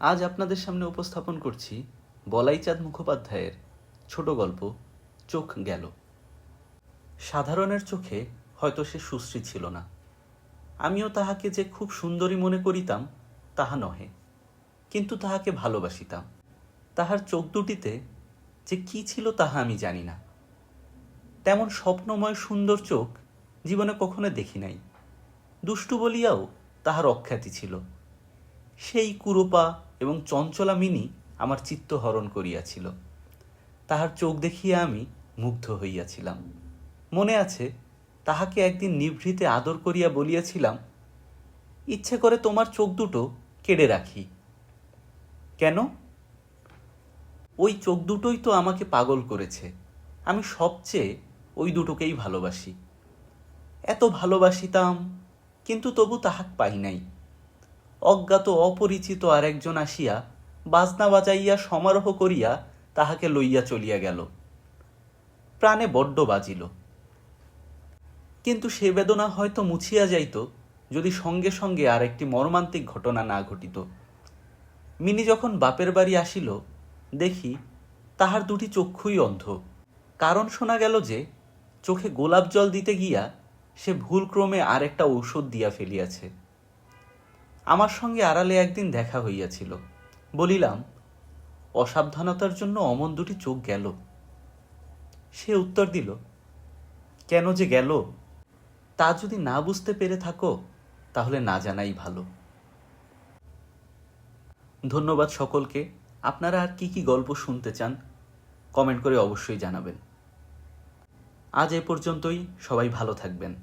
আজ আপনাদের সামনে উপস্থাপন করছি বলাইচাঁদ মুখোপাধ্যায়ের ছোট গল্প, চোখ গেল। সাধারণের চোখে হয়তো সে সুশ্রী ছিল না। আমিও তাহাকে যে খুব সুন্দরী মনে করিতাম, তাহা নহে। কিন্তু তাহাকে ভালোবাসিতাম। তাহার চোখ দুটিতে যে কি ছিল তাহা আমি জানি না। তেমন স্বপ্নময় সুন্দর চোখ জীবনে কখনো দেখি নাই। দুষ্টু বলিয়াও তাহার অখ্যাতি ছিল। সেই কুরুপা এবং চঞ্চলা মিনি আমার চিত্ত হরণ করিয়াছিল। তাহার চোখ দেখিয়া আমি মুগ্ধ হইয়াছিলাম। মনে আছে, তাহাকে একদিন নিভৃতে আদর করিয়া বলিয়াছিলাম, ইচ্ছে করে তোমার চোখ দুটো কেড়ে রাখি। কেন? ওই চোখ দুটোই তো আমাকে পাগল করেছে। আমি সবচেয়ে ওই দুটোকেই ভালোবাসি। এত ভালোবাসিতাম, কিন্তু তবু তাহাক পাই নাই। অজ্ঞাত অপরিচিত আরেকজন আসিয়া বাজনা বাজাইয়া সমারোহ করিয়া তাহাকে লইয়া চলিয়া গেল। প্রাণে বড্ড বাজিল। কিন্তু সে বেদনা হয়তো মুছিয়া যাইত, যদি সঙ্গে সঙ্গে আর একটি মর্মান্তিক ঘটনা না ঘটিত। মিনি যখন বাপের বাড়ি আসিল, দেখি তাহার দুটি চক্ষুই অন্ধ। কারণ শোনা গেল যে, চোখে গোলাপ জল দিতে গিয়া সে ভুলক্রমে আর একটা ঔষধ দিয়া ফেলিয়াছে। আমার সঙ্গে আড়ালে একদিন দেখা হইয়াছিল। বলিলাম, অসাবধানতার জন্য অমন দুটি চোখ গেল। সে উত্তর দিল, কেন যে গেল? তা যদি না বুঝতে পেরে থাকো, তাহলে না জানাই ভালো। ধন্যবাদ সকলকে। আপনারা আর কি কি গল্প শুনতে চান, কমেন্ট করে অবশ্যই জানাবেন। আজ এ পর্যন্তই, সবাই ভালো থাকবেন।